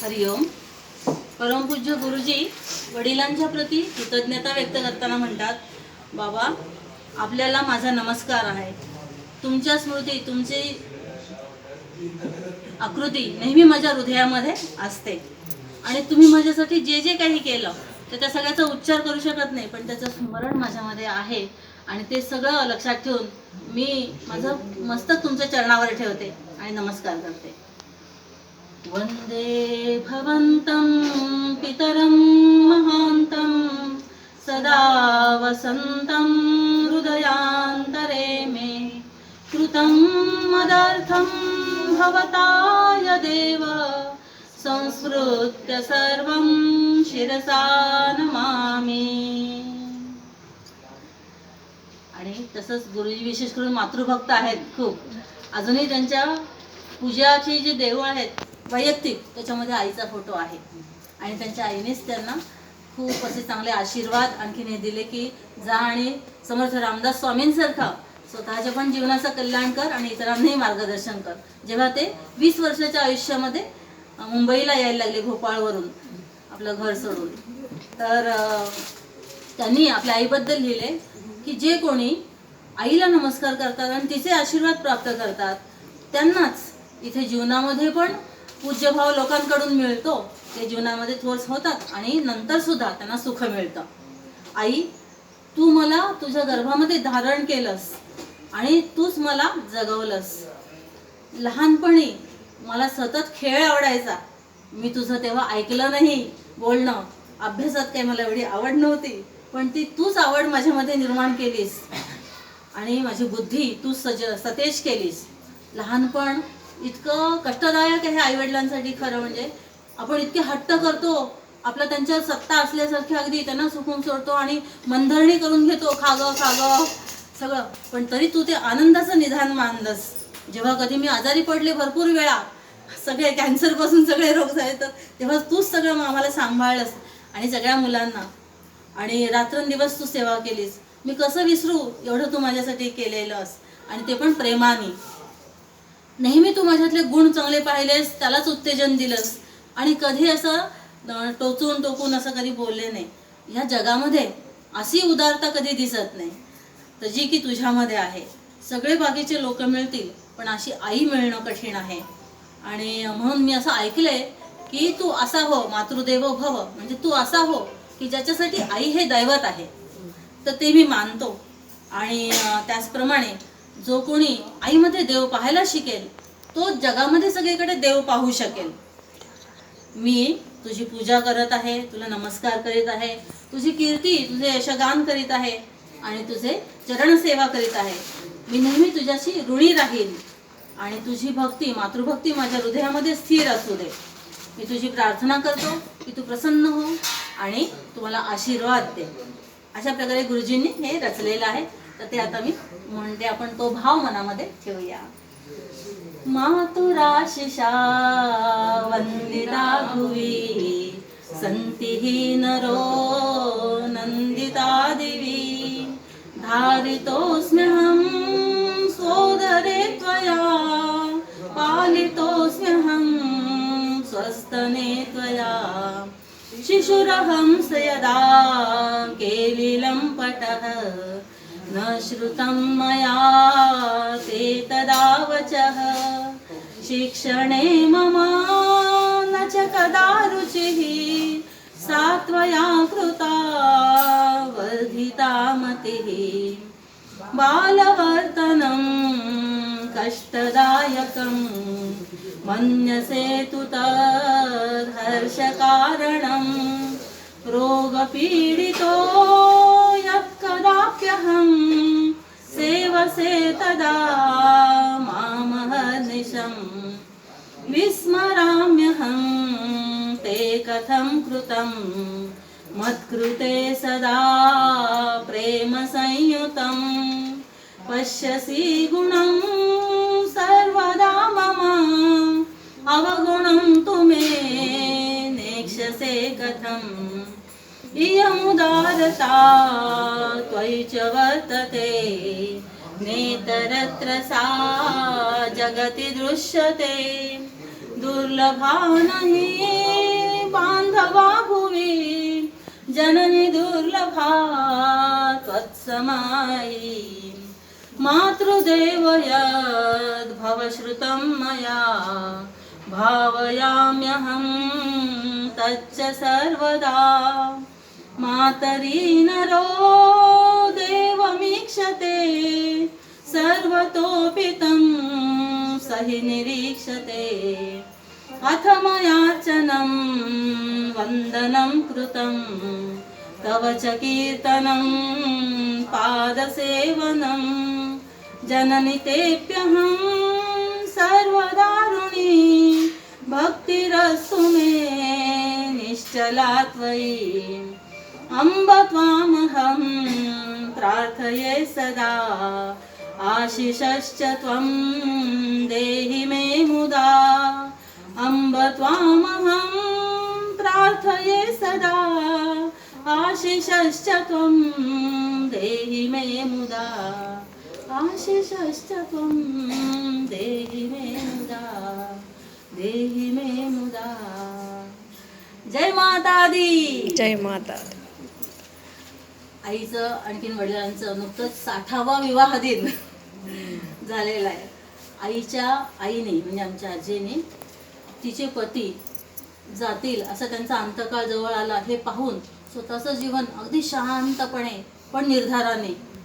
हरिओम परमपूज्य गुरुजी वडिलांच्या प्रती कृतज्ञता व्यक्त करताना म्हणतात बाबा आपल्याला माझा नमस्कार आहे. तुमच्या स्मृती तुमची आकृती नेहमी माझ्या हृदयामध्ये असते. आणि तुम्ही माझ्यासाठी जे जे काही केलं तर त्या सगळ्याचा उच्चार करू शकत नाही पण त्याचं स्मरण माझ्यामध्ये आहे. आणि ते सगळं लक्षात ठेवून मी माझं मस्तक तुमच्या चरणावर ठेवते आणि नमस्कार करते. वन्दे भवन्तं पितरं महान्तं सदा वसन्तं हृदयान्तरे मे। कृतं मदर्थं भवताय देव संस्मृत्य सर्वं शिरसा नमामि। आणि तसंच गुरुजी विशेष करून मातृभक्त आहेत खूप. अजूनही त्यांच्या पूजाची जी देऊळ आहेत वैयक्तिक त्याच्यामध्ये आईचा फोटो आहे. आणि त्यांच्या आईनेच त्यांना खूप असे चांगले आशीर्वाद आणखीन हे दिले की जा आणि समर्थ रामदास स्वामींसारखा स्वतःच्या पण जीवनाचं कल्याण कर आणि इतरांनाही मार्गदर्शन कर. जेव्हा ते वीस वर्षाच्या आयुष्यामध्ये मुंबईला यायला लागले भोपाळवरून आपलं घर सोडून. तर त्यांनी आपल्या आईबद्दल लिहिले की जे कोणी आईला नमस्कार करतात आणि तिचे आशीर्वाद प्राप्त करतात त्यांनाच इथे जीवनामध्ये पण पूज्यभाव लोकांकडून मिळतो. ते जीवनामध्ये थोर्स होतात आणि नंतर सुद्धा त्यांना सुख मिळतं. आई तू मला तुझ्या गर्भामध्ये धारण केलंस आणि तूच मला जगवलंस. लहानपणी मला सतत खेळ आवडायचा. मी तुझं तेव्हा ऐकलं नाही बोलणं अभ्यासात काही मला एवढी आवड नव्हती पण ती तूच आवड माझ्यामध्ये निर्माण केलीस. आणि माझी बुद्धी तू सज सतेज केलीस. लहानपण इतकं कष्टदायक आहे आईवडिलांसाठी खरं म्हणजे. आपण इतके हट्ट करतो आपला त्यांच्यावर सत्ता असल्यासारखी अगदी त्यांना सुकून सोडतो आणि मनधरणी करून घेतो खाग खाग सगळं. पण तरी तू ते आनंदाचं निधान मानलंस. जेव्हा कधी मी आजारी पडले भरपूर वेळा सगळे कॅन्सरपासून सगळे रोग झाले तर तेव्हा तूच सगळं आम्हाला सांभाळलंस आणि सगळ्या मुलांना. आणि रात्रंदिवस तू सेवा केलीस. मी कसं विसरू एवढं तू माझ्यासाठी केलेलंस? आणि ते पण प्रेमाने. नेहमी तू माझ्यातले गुण चांगले पाहिलेस त्यालाच उत्तेजन दिलंस. आणि कधी असं टोचून टोकून असं कधी बोलले नाही. ह्या जगामध्ये अशी उदारता कधी दिसत नाही. तर जी की तुझ्यामध्ये आहे. सगळे बाकीचे लोक मिळतील पण अशी आई मिळणं कठीण आहे. आणि म्हणून मी असं ऐकलंय की तू असा हो मातृदेव भव. म्हणजे तू असा हो की ज्याच्यासाठी आई हे दैवत आहे. तर ते मी मानतो. आणि त्याचप्रमाणे जो कोणी आईमध्ये देव पाहायला शिकेल तो जगामध्ये सगळीकडे देव पाहू शकेल. मी तुझी पूजा करत आहे तुला नमस्कार करीत आहे तुझी कीर्ती तुझे यशगान करीत आहे आणि तुझे चरण सेवा करीत आहे. मी नेहमी तुझ्याशी ऋणी राहील आणि तुझी भक्ती मातृभक्ती माझ्या हृदयामध्ये स्थिर असू दे. मी तुझी प्रार्थना करतो की तू प्रसन्न हो आणि तुम्हाला आशीर्वाद दे. अशा प्रकारे गुरुजींनी हे रचलेलं आहे. तर ते आता मी म्हणते आपण तो भाव मनामध्ये ठेवूया. मातुराशिषा वंदिता भुवी संती ही नरो नंदिता देवी धारितोऽस्म्यहं सोदरे त्वया पालितोऽस्म्यहं स्वस्तने त्वया. शिशुरहं स यदा केलिलं पटः न श्रुतं मया ते तदावचः। शिक्षणे मम न च कदा रुचिः सा त्वया कृता वर्धिता मतिः। बालवर्तनं कष्टदायकं मन्यसे तु तद्धर्षकारणं रोगपीडितो कथं कृतं? मत्कृते सदा प्रेमसंयुतं। पश्यसि गुणं सर्वदा मम। अवगुणं तु मे नेक्षसे कथम्। इयमुदारता त्वयि च वर्तते। नेतरत्र सा जगति दृश्यते। दुर्लभा नाही बांधवा भुवी जननी दुर्लभा त्वत्समायी मातृदेव यद्भवश्रुतं मया भावयाम्यहं तच्च सर्वदा. मातरी नरो देवमीक्षते सर्वतोऽपि तं सहि निरीक्षते. अथ मयाचनं वन्दनं कृतं। तव च कीर्तनं पादसेवनं। जननि तेऽप्यहं सर्वदारुणी। भक्तिरस्तु मे निश्चला त्वयि अम्ब त्वामहं प्रार्थये सदा। आशिषश्च त्वं देहि मे मुदा। अम्ब त्वामहं प्रार्थये सदा आशिषश्च त्वं देहि मे मुदा। आशिषश्च त्वं देहि मे मुदा। देहि मे मुदा। जय माता दी जय माता। आईचं आणखीन वडिलांचं नुकतंच साठावा विवाह दिन झालेला आहे. आईच्या आईने म्हणजे आमच्या आजीने तिचे पती जातील असं त्यांचा अंतकाळ जवळ आला हे पाहून स्वतःचं जीवन अगदी शांतपणे पण निर्धाराने